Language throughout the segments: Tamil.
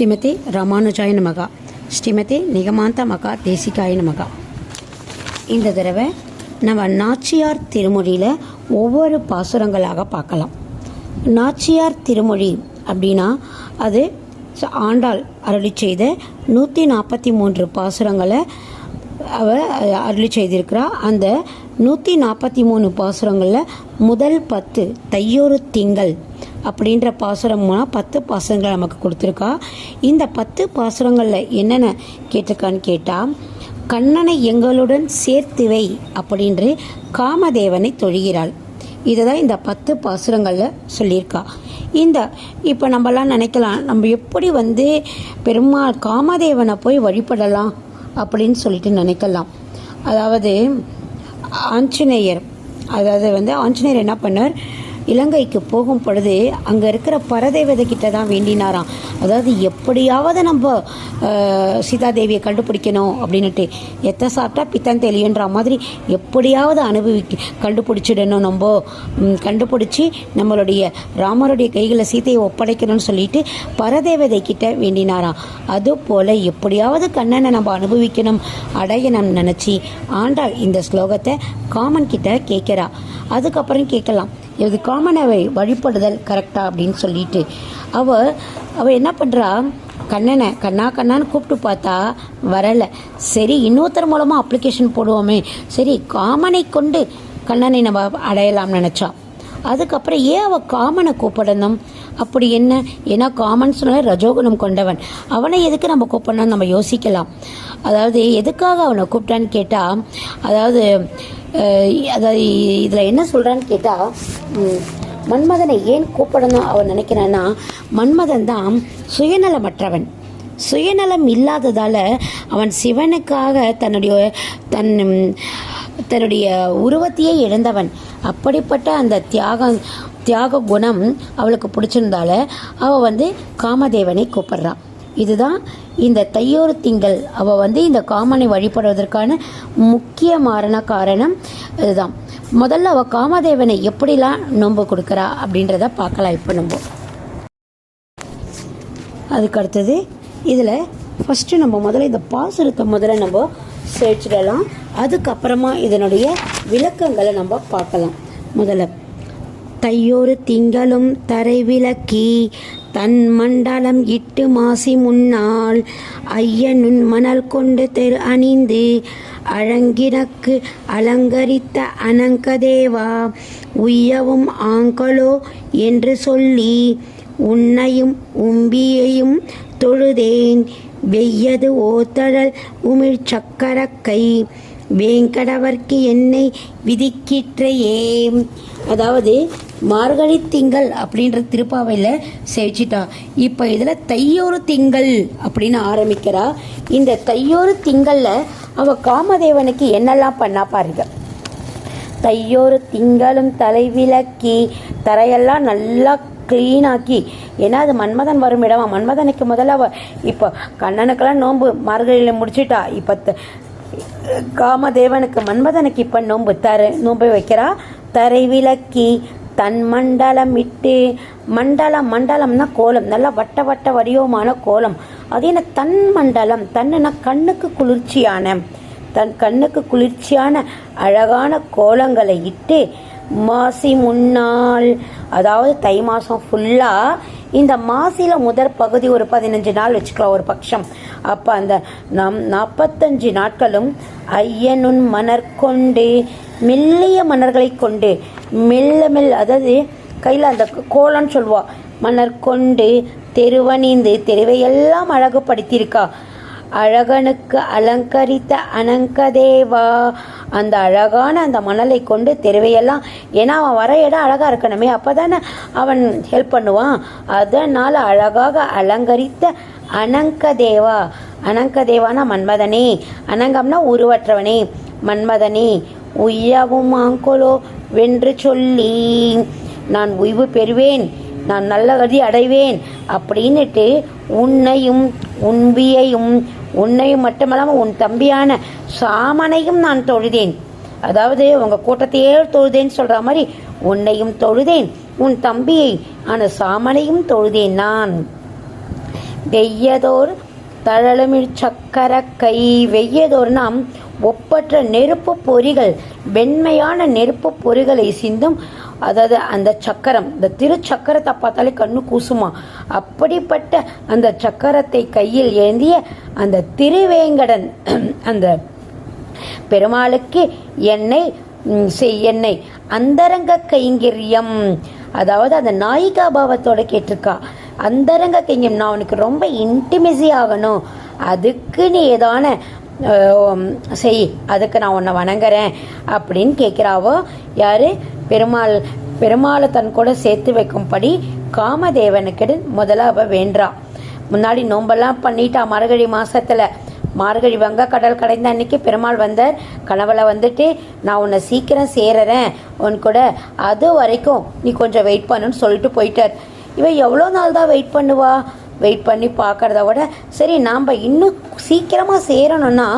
ஸ்ரீமதி ராமானுஜாய நமகா. ஸ்ரீமதி நிகமாந்த மகா தேசிகாய நமகா. இந்த தடவை நம்ம நாச்சியார் திருமொழியில் ஒவ்வொரு பாசுரங்களாக பார்க்கலாம். நாச்சியார் திருமொழி அப்படின்னா அது ஆண்டாள் அருளி செய்த நூற்றி நாற்பத்தி மூன்று பாசுரங்களை அவ அருளி செய்திருக்கிறார் அந்த நூற்றி நாற்பத்தி மூணு பாசுரங்களில் முதல் பத்து தையொரு திங்கள் அப்படின்ற பாசுரம் மூலம் பத்து பாசுரங்கள் நமக்கு கொடுத்துருக்கா. இந்த பத்து பாசுரங்களில் என்னென்ன கேட்டிருக்கான்னு கேட்டால் கண்ணனை எங்களுடன் சேர்த்து வை அப்படின்று காமதேவனை தொழுகிறாள். இதை தான் இந்த பத்து பாசுரங்களில் சொல்லியிருக்கா. இந்த இப்போ நம்மலாம் நினைக்கலாம் நம்ம எப்படி வந்து பெருமாள் காமதேவனை போய் வழிபடலாம் அப்படின்னு சொல்லிட்டு நினைக்கலாம். அதாவது ஆஞ்சநேயர் அதாவது வந்து ஆஞ்சநேயர் என்ன பண்ணார்? இலங்கைக்கு போகும் பொழுது அங்கே இருக்கிற பரதேவதை கிட்ட தான் வேண்டினாராம். அதாவது எப்படியாவது நம்ம சீதா சீதாதேவியை கண்டுபிடிக்கணும் அப்படின்னுட்டு எத்தை சாப்பிட்டா பித்தம் தெளியுன்ற மாதிரி எப்படியாவது அனுபவிக்க கண்டுபிடிச்சிடணும் நம்ம. கண்டுபிடிச்சி நம்மளுடைய ராமருடைய கைகளை சீதையை ஒப்படைக்கணும்னு சொல்லிட்டு பரதேவதை கிட்ட வேண்டினாராம். அதுபோல் எப்படியாவது கண்ணனை நம்ம அனுபவிக்கணும் அடையணும் நினச்சி ஆண்டாள் இந்த ஸ்லோகத்தை காமன் கிட்ட கேட்குறா அதுக்கப்புறம் கேட்கலாம். இது காமனை வழிபடுதல் கரெக்டா அப்படின்னு சொல்லிட்டு. அவள் அவள் என்ன பண்ணுறா கண்ணனை கண்ணா கண்ணான்னு கூப்பிட்டு பார்த்தா வரலை. சரி இன்னொருத்தர் மூலமாக அப்ளிகேஷன் போடுவோமே. சரி காமனை கொண்டு கண்ணனை நம்ம அடையலாம்னு நினச்சா. அதுக்கப்புறம் ஏன் அவள் காமனை கூப்பிடணும்? அப்படி என்ன? ஏன்னா காமன் சொன்னால் ரஜோகுணம் கொண்டவன். அவனை எதுக்கு நம்ம கூப்பிடணும்னு நம்ம யோசிக்கலாம். அதாவது எதுக்காக அவனை கூப்பிட்டான்னு கேட்டால் அதாவது அதாவது இதில் என்ன சொல்கிறான்னு கேட்டால் மன்மதனை ஏன் கூப்பிடணும் அவன் நினைக்கிறான்னா மன்மதன் தான் சுயநலமற்றவன். சுயநலம் இல்லாததால் அவன் சிவனுக்காக தன்னுடைய தன் தன்னுடைய உருவத்தையே இழந்தவன். அப்படிப்பட்ட அந்த தியாகம் தியாக குணம் அவளுக்கு பிடிச்சிருந்தால அவள் வந்து காமதேவனை கூப்பிடுறான் இதுதான் இந்த தையோறு திங்கள். அவள் வந்து இந்த காமனை வழிபடுவதற்கான முக்கியமான காரணம் இதுதான். முதல்ல அவள் காமதேவனை எப்படிலாம் நோன்பு கொடுக்குறா அப்படின்றத பார்க்கலாம் இப்போ நம்ம. அதுக்கு அடுத்தது இதில் ஃபஸ்ட்டு நம்ம முதல்ல இந்த பாசுரத்தை முதல்ல நம்ம சேர்ச்சிடலாம் அதுக்கப்புறமா இதனுடைய விளக்கங்களை நம்ம பார்க்கலாம். முதல்ல தையொரு திங்களும் தரை விளக்கி தன் மண்டலம் இட்டு மாசி முன்னால் ஐயனுன் மணல் கொண்டு தெரு அணிந்து அழங்கினக்கு அலங்கரித்த அனங்கதேவா உய்யவும் ஆங்களோ என்று சொல்லி உன்னையும் உம்பியையும் தொழுதேன் வெய்யது ஓத்தழல் உமிழ் சக்கரக்கை வேங்கடவர்க்கு என்னை விதிக்கிற்றையே. அதாவது மார்கழி திங்கள் அப்படின்ற திருப்பாவையில் செவிச்சிட்டா இப்போ இதில் தையோரு திங்கள் அப்படின்னு ஆரம்பிக்கிறா. இந்த தையோரு திங்களில் அவள் காமதேவனுக்கு என்னெல்லாம் பண்ணா பாருங்க. தையோறு திங்களும் தலைவிலக்கி தரையெல்லாம் நல்லா க்ளீனாக்கி ஏன்னா அது மன்மதன் வரும் இடமா? மன்மதனுக்கு முதல்ல அவள் இப்போ கண்ணனுக்கெல்லாம் நோன்பு மார்கழியில் முடிச்சிட்டா. இப்போ காமதேவனுக்கு மன்மதனுக்கு இப்போ நோன்பு தரு நோன்பு வைக்கிறா? தரை விளக்கி தன் மண்டலம் இட்டு மண்டலம் மண்டலம்னா கோலம் நல்லா வட்ட வட்ட வடிவமான கோலம். அது என்ன தன் மண்டலம் தன்னுனா கண்ணுக்கு குளிர்ச்சியான தன் கண்ணுக்கு குளிர்ச்சியான அழகான கோலங்களை இட்டு மாசி முன்னாள் அதாவது தை மாதம் ஃபுல்லாக இந்த மாசில முதற் பகுதி ஒரு பதினஞ்சு நாள் வச்சுக்கலாம் ஒரு பட்சம். அப்போ அந்த நம் நாற்பத்தஞ்சு நாட்களும் ஐயனுன் மணர் கொண்டு மெல்லிய மணர்களை கொண்டு மெல்ல மெல்ல அதாவது கையில் அந்த கோலம்னு சொல்லுவா மணர் கொண்டு தெருவணிந்து தெருவையெல்லாம் அழகுபடுத்தியிருக்கா. அழகனுக்கு அலங்கரித்த அனங்கதேவா. அந்த அழகான அந்த மணலை கொண்டு தெருவையெல்லாம் ஏன்னா அவன் வர இடம் அழகாக இருக்கணுமே அப்போ தானே அவன் ஹெல்ப் பண்ணுவான். அதனால் அழகாக அலங்கரித்த அனங்கதேவா. அனங்கதேவானா மன்மதனே. அனங்கம்னா உருவற்றவனே. மன்மதனே உய்யவும் ஆங்கோலோ வென்று சொல்லி நான் உய்வு பெறுவேன் நான் நல்ல கதி அடைவேன் அப்படின்னுட்டு உன்னையும் உன்பியையும் உன்னையும் மட்டுமல்லாமல் உன் தம்பியான சாமனையும் நான் தொழுதேன். அதாவது உங்கள் கூட்டத்தையே தொழுதேன்னு சொல்கிற மாதிரி உன்னையும் தொழுதேன் உன் தம்பியை ஆன சாமனையும் தொழுதேன் நான். வெய்யதோர் தழலுமிழ் சக்கர கை வெய்யதோர்னா ஒப்பற்ற நெருப்பு பொறிகள் வெண்மையான நெருப்பு பொறிகளை சிந்தும் அதாவது அந்த சக்கரம் இந்த திருச்சக்கரத்தை பார்த்தாலே கண்ணு கூசுமா? அப்படிப்பட்ட அந்த சக்கரத்தை கையில் ஏந்திய அந்த திருவேங்கடன் அந்த பெருமாளுக்கு என்னை செய் என்னை அந்தரங்க கைங்கரியம். அதாவது அந்த நாயிகா பாவத்தோட கேட்டிருக்கா அந்தரங்க கைங்கரியம். நான் உனக்கு ரொம்ப இன்டிமெசி ஆகணும். அதுக்கு நீ ஏதான செய் அதுக்கு நான் உன்னை வணங்குறேன் அப்படின்னு கேட்குறாவோ யாரு? பெருமாள் பெருமாளை தன் கூட சேர்த்து வைக்கும்படி காமதேவனுக்கு முதல்ல அவ வேண்டா முன்னாடி நோம்பெல்லாம் பண்ணிட்டா மார்கழி மாசத்துல. மார்கழி வங்க கடல் கடைந்த அன்னைக்கு பெருமாள் வந்தார். கனவுல வந்துட்டு நான் உன்னை சீக்கிரம் சேரறேன். உன் கூட அது வரைக்கும் நீ கொஞ்சம் வெயிட் பண்ணுன்னு சொல்லிட்டு போயிட்டார். இவன் எவ்வளோ நாள் தான் வெயிட் பண்ணுவா? வெயிட் பண்ணி பார்க்குறத விட சரி நாம் இன்னும் சீக்கிரமாக சேரணும்னா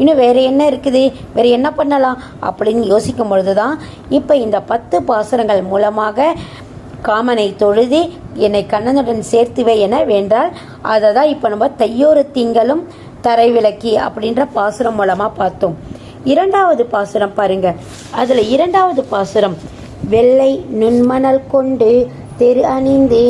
இன்னும் வேறு என்ன இருக்குது? வேறு என்ன பண்ணலாம்? அப்படின்னு யோசிக்கும் பொழுது தான் இப்போ இந்த பத்து பாசுரங்கள் மூலமாக காமனை தொழுதி என்னை கண்ணனுடன் சேர்த்துவே என வேண்டால் அதை தான் இப்போ நம்ம தையோரு திங்களும் தரை விளக்கி அப்படின்ற பாசுரம் மூலமாக பார்த்தோம். இரண்டாவது பாசுரம் பாருங்க. அதில் இரண்டாவது பாசுரம் வெள்ளை நுண்மணல் கொண்டு தெரு அணிந்து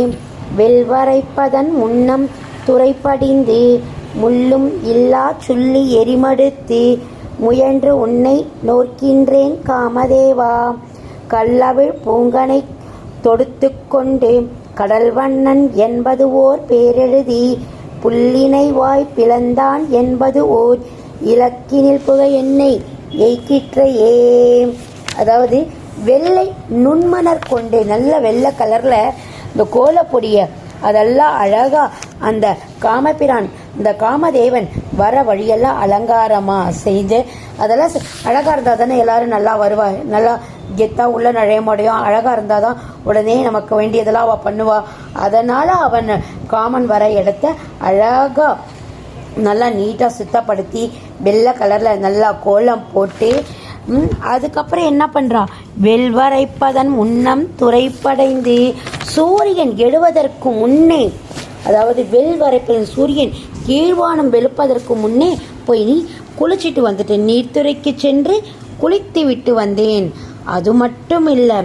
வெல்வரைப்பதன் முன்னம் துறைப்படிந்து முள்ளும் இல்லா சுள்ளி எரிமடுத்து முயன்று உன்னை நோக்கின்றேன் காமதேவா. கல்லவிழ் பூங்கனை தொடுத்து கொண்டு கடல்வண்ணன் என்பது ஓர் பேரெழுதி புல்லினை வாய் பிளந்தான் என்பது ஓர் இலக்கினில் புகை என்னை எய்கிற்றையே. அதாவது வெள்ளை நுண்மணர் கொண்டு நல்ல வெள்ளை கலரில் இந்த கோலப்பொடிய அதெல்லாம் அழகாக அந்த காமபிரான் இந்த காமதேவன் வர வழியெல்லாம் அலங்காரமாக செஞ்சு அதெல்லாம் அழகாக இருந்தால் தானே எல்லாரும் நல்லா வருவா நல்லா கெத்தாக உள்ள நுழைய முடியும் இருந்தால் தான் உடனே நமக்கு வேண்டியதெல்லாம் அவள் பண்ணுவா. அதனால் அவன் காமன் வர இடத்த அழகாக நல்லா நீட்டாக சுத்தப்படுத்தி வெள்ளை கலரில் நல்லா கோலம் போட்டு அதுக்கப்புறம் என்ன பண்ணுறா வெல்வரைப்பதன் முன்னம் துறைப்படைந்து சூரியன் எழுவதற்கு முன்னே அதாவது வெல்வரைப்பதன் சூரியன் கீழ்வானம் வெளுப்பதற்கு முன்னே போய் நீ குளிச்சிட்டு வந்துட்டு நீர்த்துறைக்கு சென்று குளித்து விட்டு வந்தேன். அது மட்டும் இல்லை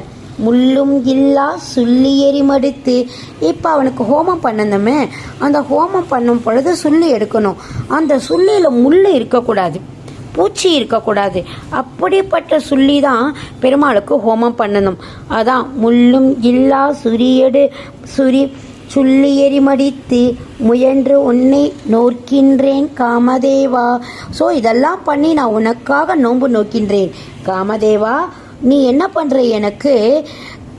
முள்ளும் இல்லா சுள்ளி எரிமடித்து. இப்போ அவனுக்கு ஹோமம் பண்ணணுமே. அந்த ஹோமம் பண்ணும் பொழுது சுள்ளி எடுக்கணும். அந்த சுள்ளியில் முள் இருக்கக்கூடாது. பூச்சி இருக்கக்கூடாது. அப்படிப்பட்ட சொல்லி தான் பெருமாளுக்கு ஹோமம் பண்ணணும். அதான் முள்ளும் இல்லா சுரியடு சுரி சுள்ளி எரிமடித்து முயன்று உன்னை நோக்கின்றேன் காமதேவா. ஸோ இதெல்லாம் பண்ணி நான் உனக்காக நோன்பு நோக்கின்றேன். காமதேவா நீ என்ன பண்ணுற எனக்கு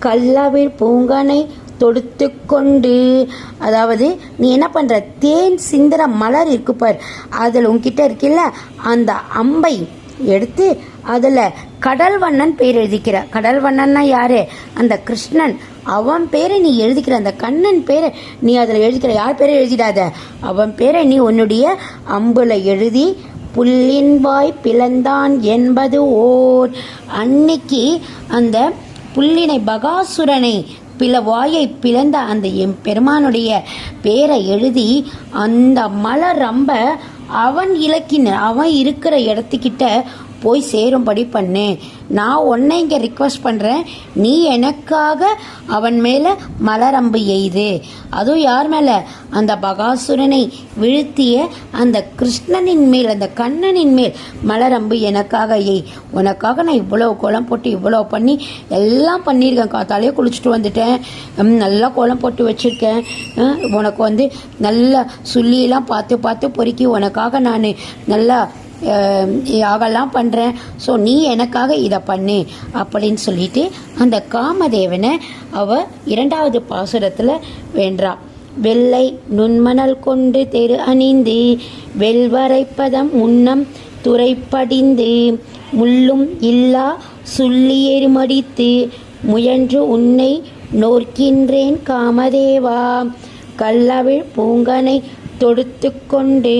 கல்லவிழ் பூங்கனை தொடுத்து கொண்டு அதாவது நீ என்ன பண்ற? தேன் சிந்திர மலர் இருக்கு பார். அதில் உன்கிட்ட இருக்குல்ல அந்த அம்பை எடுத்து அதில் கடல்வண்ணன் பேர் எழுதிக்கிற. கடல்வண்ணன்னா யாரு? அந்த கிருஷ்ணன். அவன் பேரை நீ எழுதிக்கிற. அந்த கண்ணன் பேரை நீ அதில் எழுதிக்கிற. யார் பேரை எழுதிடாத? அவன் பேரை நீ உன்னுடைய அம்புல எழுதி புல்லின்பாய் பிளந்தான் என்பது ஓர். அன்னைக்கு அந்த புல்லினை பகாசுரனை பிள வாயை பிளந்த அந்த எம் பெருமானுடைய பேரை எழுதி அந்த மலை ரொம்ப அவன் இலக்கின அவன் இருக்கிற இடத்துக்கிட்ட போய் சேரும்படி பண்ணு. நான் உன்னை இங்கே ரிக்வஸ்ட் பண்ணுறேன் நீ எனக்காக அவன் மேலே மலரம்பு எய்து. அதுவும் யார் மேலே? அந்த பகாசுரனை வீழ்த்திய அந்த கிருஷ்ணனின் மேல் அந்த கண்ணனின் மேல் மலரம்பு எனக்காக எய். உனக்காக நான் இவ்வளோ கோலம் போட்டு இவ்வளோ பண்ணி எல்லாம் பண்ணியிருக்கேன். காத்தாலே குளிச்சுட்டு வந்துட்டேன். நல்லா கோலம் போட்டு வச்சுருக்கேன். உனக்கு வந்து நல்லா சுள்ளியெல்லாம் பார்த்து பார்த்து பொறுக்கி உனக்காக நான் நல்லா யாகெல்லாம் பண்ணுறேன் ஸோ நீ எனக்காக இதை பண்ணு அப்படின்னு சொல்லிட்டு அந்த காமதேவனை அவ இரண்டாவது பாசுரத்தில் வேண்டா வெள்ளை நுண்மணல் கொண்டு தெரு அணிந்து வெல்வரைப்பதம் முன்னம் துறைப்படிந்து முள்ளும் இல்லா சுள்ளியெருமடித்து முயன்று உன்னை நோக்கின்றேன் காமதேவா. கல்லவிழ் பூங்கனை தொடுத்து கொண்டு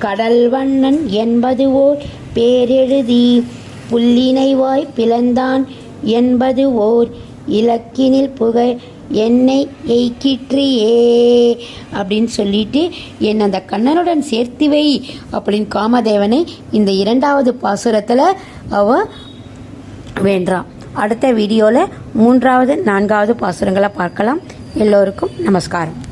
கடல்வண்ணன் என்பது ஓர் பேரெழுதி. புல்லினைவாய் பிளந்தான் என்பது ஓர் இலக்கினில் புகை என்னை எய்கிற்றியே அப்படின்னு சொல்லிட்டு என் அந்த கண்ணனுடன் சேர்த்து வை அப்படின்னு காமதேவனை இந்த இரண்டாவது பாசுரத்தில் அவ வேண்டான் அடுத்த வீடியோவில் மூன்றாவது நான்காவது பாசுரங்களை பார்க்கலாம். எல்லோருக்கும் நமஸ்காரம்.